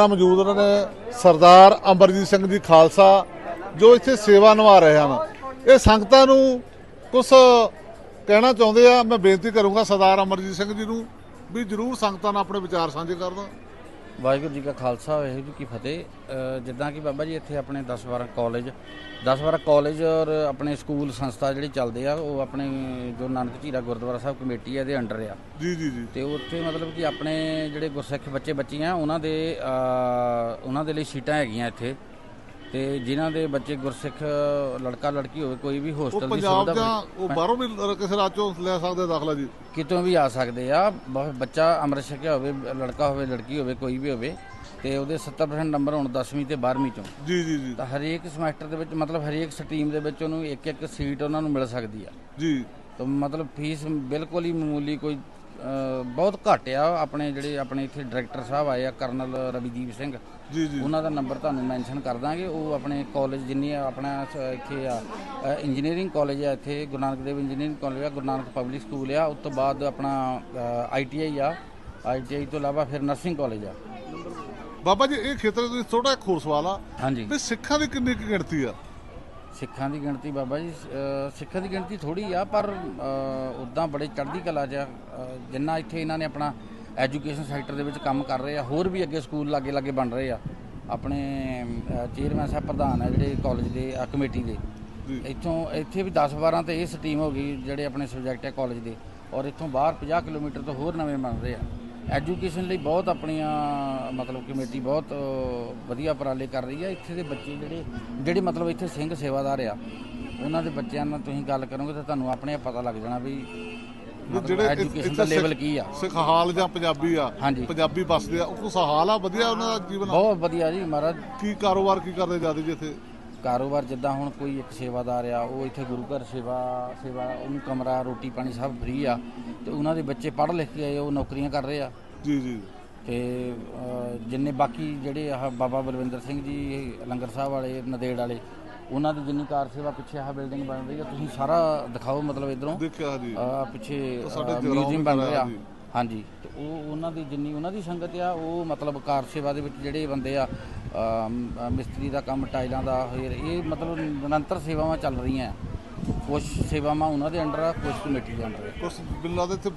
ਮੌਜੂਦ ਨੇ ਸਰਦਾਰ ਅਮਰਜੀਤ ਸਿੰਘ ਜੀ ਖਾਲਸਾ, ਜੋ ਇੱਥੇ ਸੇਵਾ ਨਿਭਾ ਰਹੇ ਹਨ। ਇਹ ਸੰਗਤਾਂ ਨੂੰ ਕੁਝ ਕਹਿਣਾ ਚਾਹੁੰਦੇ ਆ। ਮੈਂ ਬੇਨਤੀ ਕਰੂੰਗਾ ਸਰਦਾਰ ਅਮਰਜੀਤ ਸਿੰਘ ਜੀ ਨੂੰ ਵੀ ਜਰੂਰ ਸੰਗਤਾਂ ਨਾਲ ਆਪਣੇ ਵਿਚਾਰ ਸਾਂਝੇ ਕਰਦਾ ਵਾਹਿਗੁਰੂ ਜੀ ਕਾ ਖਾਲਸਾ ਵਾਹਿਗੁਰੂ ਜੀ ਕੀ ਫਤਿਹ। ਜਿੱਦਾਂ ਕਿ ਬਾਬਾ ਜੀ ਇੱਥੇ ਆਪਣੇ 10 12 ਕਾਲਜ 10 12 ਕਾਲਜ ਔਰ ਆਪਣੇ ਸਕੂਲ ਸੰਸਥਾ ਜਿਹੜੀ ਚੱਲਦੇ ਆ ਉਹ ਆਪਣੇ ਜੋ ਨਾਨਕ ਝੀਰਾ ਗੁਰਦੁਆਰਾ ਸਾਹਿਬ ਕਮੇਟੀ ਹੈ ਦੇ ਅੰਡਰ ਆ। ਜੀ ਜੀ ਜੀ। ਤੇ ਉੱਥੇ ਮਤਲਬ ਕਿ ਆਪਣੇ ਜਿਹੜੇ ਗੁਰਸਿੱਖ ਬੱਚੇ ਬੱਚੀਆਂ ਉਹਨਾਂ ਦੇ ਉਹਨਾਂ ਦੇ ਲਈ ਸੀਟਾਂ ਹੈਗੀਆਂ ਇੱਥੇ। ਤੇ ਜਿਨ੍ਹਾਂ ਦੇ ਬੱਚੇ ਗੁਰਸਿੱਖ ਲੜਕਾ ਲੜਕੀ ਹੋਵੇ ਕੋਈ ਵੀ ਹੋਸਟਲ ਦੀ ਪੰਜਾਬ ਸੁਵਿਧਾ ਜਾਂ ਉਹ ਬਾਹਰੋਂ ਵੀ ਕਿਸੇ ਰਾਜ ਚੋਂ ਲੈ ਸਕਦੇ ਦਾਖਲਾ ਜੀ? ਕਿਤੋਂ ਵੀ ਆ ਸਕਦੇ ਆ। ਬੱਚਾ ਅੰਮ੍ਰਿਤ ਛਕਿਆ ਹੋਵੇ ਲੜਕਾ ਹੋਵੇ ਲੜਕੀ ਹੋਵੇ ਕੋਈ ਵੀ ਹੋਵੇ ਤੇ ਉਹਦੇ 70% ਨੰਬਰ ਹੁਣ 10ਵੀਂ ਤੇ 12ਵੀਂ ਚੋਂ। ਜੀ ਜੀ ਜੀ। ਤਾਂ ਹਰੇਕ ਸਮੈਸਟਰ ਦੇ ਵਿੱਚ ਮਤਲਬ ਹਰੇਕ ਸਟਰੀਮ ਦੇ ਵਿੱਚ ਉਹਨੂੰ ਇੱਕ ਇੱਕ ਸੀਟ ਉਹਨਾਂ ਨੂੰ ਮਿਲ ਸਕਦੀ ਆ। ਜੀ। ਤਾਂ ਮਤਲਬ ਫੀਸ ਬਿਲਕੁਲ ਹੀ ਮਾਮੂਲੀ ਕੋਈ ਬਹੁਤ ਘੱਟ ਆ ਆਪਣੇ ਜਿਹੜੇ ਆਪਣੇ ਇੱਥੇ ਡਾਇਰੈਕਟਰ ਸਾਹਿਬ ਆਏ ਆ ਕਰਨਲ ਰਵੀਦੀਪ ਸਿੰਘ। ਜੀ ਜੀ। ਉਹਨਾਂ ਦਾ ਨੰਬਰ ਤੁਹਾਨੂੰ ਮੈਂਸ਼ਨ ਕਰ ਦਾਂਗੇ। ਉਹ ਆਪਣੇ ਕਾਲਜ ਜਿੰਨੀ ਆ ਆਪਣਾ ਇੱਥੇ ਆ ਇੰਜੀਨੀਅਰਿੰਗ ਕਾਲਜ ਆ ਇੱਥੇ ਗੁਰੂ ਨਾਨਕ ਦੇਵ ਇੰਜੀਨੀਅਰਿੰਗ ਕਾਲਜ ਆ ਗੁਰੂ ਨਾਨਕ ਪਬਲਿਕ ਸਕੂਲ ਆ। ਉਸ ਤੋਂ ਬਾਅਦ ਆਪਣਾ ਆਈਟੀਆਈ ਆ। ਆਈਟੀਆਈ ਤੋਂ ਇਲਾਵਾ ਫਿਰ ਨਰਸਿੰਗ ਕਾਲਜ ਆ। ਬਾਬਾ ਜੀ ਇਹ ਖੇਤਰ ਦੇ ਥੋੜਾ ਇੱਕ ਹੋਰ ਸਵਾਲ ਆ। ਹਾਂਜੀ। ਵੀ ਸਿੱਖਾਂ ਦੀ ਕਿੰਨੀ ਕੁ ਗਿਣਤੀ ਆ? ਸਿੱਖਾਂ ਦੀ ਗਿਣਤੀ ਬਾਬਾ ਜੀ ਸਿੱਖਾਂ ਦੀ ਗਿਣਤੀ ਥੋੜੀ ਆ ਪਰ ਉਦਾਂ ਬੜੇ ਚੜ੍ਹਦੀ ਕਲਾ ਆ। ਅ, ਜਿੰਨਾ ਇੱਥੇ ਇਹਨਾਂ ਨੇ ਆਪਣਾ ਐਜੂਕੇਸ਼ਨ ਸੈਕਟਰ ਦੇ ਵਿੱਚ ਕੰਮ ਕਰ ਰਹੇ ਆ ਹੋਰ ਵੀ ਅੱਗੇ ਸਕੂਲ ਲਾਗੇ ਲਾਗੇ ਬਣ ਰਹੇ ਆ ਆਪਣੇ ਚੇਅਰਮੈਨ ਸਾਹਿਬ ਪ੍ਰਧਾਨ ਆ ਜਿਹੜੇ ਕਾਲਜ ਦੇ ਆ, ਕਮੇਟੀ ਦੇ। ਇੱਥੋਂ ਇੱਥੇ ਵੀ 10 12 ਤੇ ਇਹ ਸਟਰੀਮ ਹੋ ਗਈ ਜਿਹੜੇ ਆਪਣੇ ਸਬਜੈਕਟ ਹੈ ਕਾਲਜ ਦੇ ਔਰ ਇੱਥੋਂ ਬਾਹਰ 50 ਕਿਲੋਮੀਟਰ ਤੋਂ ਹੋਰ ਨਵੇਂ ਬਣ ਰਹੇ ਆ ਐਜੂਕੇਸ਼ਨ ਲਈ ਬਹੁਤ ਆਪਣੀਆਂ ਮਤਲਬ ਕਮੇਟੀ ਬਹੁਤ ਵਧੀਆ ਉਪਰਾਲੇ ਕਰ ਰਹੀ ਆ। ਇੱਥੇ ਦੇ ਬੱਚੇ ਜਿਹੜੇ ਜਿਹੜੇ ਮਤਲਬ ਇੱਥੇ ਸਿੰਘ ਸੇਵਾਦਾਰ ਆ ਉਹਨਾਂ ਦੇ ਬੱਚਿਆਂ ਨਾਲ ਤੁਸੀਂ ਗੱਲ ਕਰੋਗੇ ਤਾਂ ਤੁਹਾਨੂੰ ਆਪਣੇ ਆਪ ਪਤਾ ਲੱਗ ਜਾਣਾ ਵੀ ਜਿਹੜੇ ਐਜੂਕੇਸ਼ਨ ਦਾ ਲੈਵਲ ਕੀ ਆ। ਸਿੱਖ ਹਾਲ ਜਾਂ ਪੰਜਾਬੀ ਆ। ਪੰਜਾਬੀ ਬਸਦੇ ਆ ਉਹ ਕੁਛ ਹਾਲ ਆ ਵਧੀਆ ਉਹਨਾਂ ਦਾ ਜੀਵਨ ਬਹੁਤ ਵਧੀਆ ਜੀ ਮਹਾਰਾਜ। ਕੀ ਕਾਰੋਬਾਰ ਕੀ ਕਰਦੇ ਜਾਂਦੇ ਜੀ ਇੱਥੇ? ਕਾਰੋਬਾਰ ਜਿੱਦਾਂ ਹੁਣ ਕੋਈ ਇੱਕ ਸੇਵਾਦਾਰ ਆ ਉਹ ਇੱਥੇ ਗੁਰੂ ਘਰ ਸੇਵਾ ਸੇਵਾ ਉਹਨੂੰ ਕਮਰਾ ਰੋਟੀ ਪਾਣੀ ਸਭ ਫ੍ਰੀ ਆ ਤੇ ਉਹਨਾਂ ਦੇ ਬੱਚੇ ਪੜ੍ਹ ਲਿਖ ਕੇ ਆਏ ਉਹ ਨੌਕਰੀਆਂ ਕਰ ਰਹੇ ਆ। ਜੀ ਜੀ। ਤੇ ਜਿੰਨੇ ਬਾਕੀ ਜਿਹੜੇ ਆਹ ਬਾਬਾ ਬਲਵਿੰਦਰ ਸਿੰਘ ਜੀ ਲੰਗਰ ਸਾਹਿਬ ਵਾਲੇ ਨਦੇੜ ਵਾਲੇ ਉਹਨਾਂ ਦੀ ਜਿੰਨੀ ਕਾਰ ਸੇਵਾ ਪਿੱਛੇ ਆਹ ਬਿਲਡਿੰਗ ਬਣ ਰਹੀ ਆ ਤੁਸੀਂ ਸਾਰਾ ਦਿਖਾਓ ਮਤਲਬ ਇਧਰੋਂ। ਦੇਖਿਆ ਜੀ। ਪਿੱਛੇ ਮਿਊਜ਼ੀਅਮ ਬਣ ਰਿਹਾ। ਹਾਂਜੀ। ਤੇ ਉਹ ਉਹਨਾਂ ਦੀ ਜਿੰਨੀ ਉਹਨਾਂ ਦੀ ਸੰਗਤ ਆ ਉਹ ਮਤਲਬ ਕਾਰ ਸੇਵਾ ਦੇ ਵਿੱਚ ਜਿਹੜੇ ਬੰਦੇ ਆ ਅਮ, ਅ, ਮਿਸਤਰੀ ਦਾ ਕੰਮ ਟਾਈਲਾਂ ਦਾ ਫਿਰ ਇਹ ਮਤਲਬ ਨਿਰੰਤਰ ਸੇਵਾਵਾਂ ਚੱਲ ਰਹੀਆਂ। ਕੁਝ ਸੇਵਾਵਾਂ ਉਹਨਾਂ ਦੇ ਅੰਡਰ ਆ ਕੁਝ ਕਮੇਟੀ ਦੇ ਅੰਡਰ ਆ। ਕੁਛ ਬਿੱਲਾਂ ਦੇ ਇੱਥੇ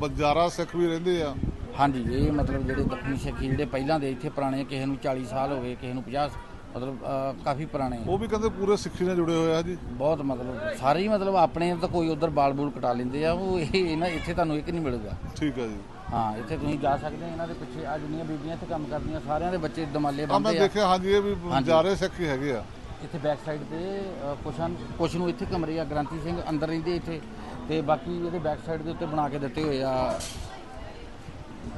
ਬੰਜਾਰਾ ਸਿੱਖ ਵੀ ਰਹਿੰਦੇ ਆ। ਹਾਂਜੀ ਇਹ ਮਤਲਬ ਜਿਹੜੇ ਦੱਖਣੀ ਸਿੱਖੀ ਜਿਹੜੇ ਪਹਿਲਾਂ ਦੇ ਇੱਥੇ ਪੁਰਾਣੇ ਕਿਸੇ ਨੂੰ 40 ਸਾਲ ਹੋ ਗਏ ਕਿਸੇ ਨੂੰ 50 ਮਤਲਬ ਅਹ, ਕਾਫੀ ਪੁਰਾਣੇ ਆ। ਉਹ ਵੀ ਕਹਿੰਦੇ ਪੂਰੇ ਸਿੱਖੀ ਨਾਲ ਜੁੜੇ ਹੋਏ ਆ ਜੀ? ਬਹੁਤ ਮਤਲਬ ਸਾਰੇ ਹੀ ਮਤਲਬ ਆਪਣੇ ਤਾਂ ਕੋਈ ਉਧਰ ਬਾਲ ਬੂਲ ਕਟਾ ਲੈਂਦੇ ਆ ਉਹ ਇਹ ਇਹਨਾਂ ਇੱਥੇ ਤੁਹਾਨੂੰ ਇੱਕ ਨਹੀਂ ਮਿਲੂਗਾ। ਠੀਕ ਹੈ ਜੀ। ਹਾਂ ਇੱਥੇ ਤੁਸੀਂ ਜਾ ਸਕਦੇ ਹੋ ਇਹਨਾਂ ਦੇ ਪਿੱਛੇ ਆ ਜਿੰਨੀਆਂ ਬੀਬੀਆਂ ਇੱਥੇ ਕੰਮ ਕਰਦੀਆਂ ਸਾਰਿਆਂ ਦੇ ਬੱਚੇ ਦਮਾਲੇ ਆ ਮੈਂ ਬੰਦੇ ਆ। ਦੇਖਿਆ ਹਾਂਜੀ ਇਹ ਵੀ ਬੰਜਾਰੇ ਸਿੱਖ ਹੀ ਹੈਗੇ ਆ। ਇੱਥੇ ਬੈਕ ਸਾਈਡ ਤੇ ਕੁਛ ਹਨ ਕੁਛ ਨੂੰ ਇੱਥੇ ਕਮਰੇ ਆ ਗ੍ਰਾਂਤੀ ਸਿੰਘ ਅੰਦਰ ਰਹਿੰਦੇ ਇੱਥੇ ਤੇ ਬਾਕੀ ਇਹਦੇ ਬੈਕ ਸਾਈਡ ਦੇ ਉੱਤੇ ਬਣਾ ਕੇ ਦਿੱਤੇ ਹੋਏ ਆ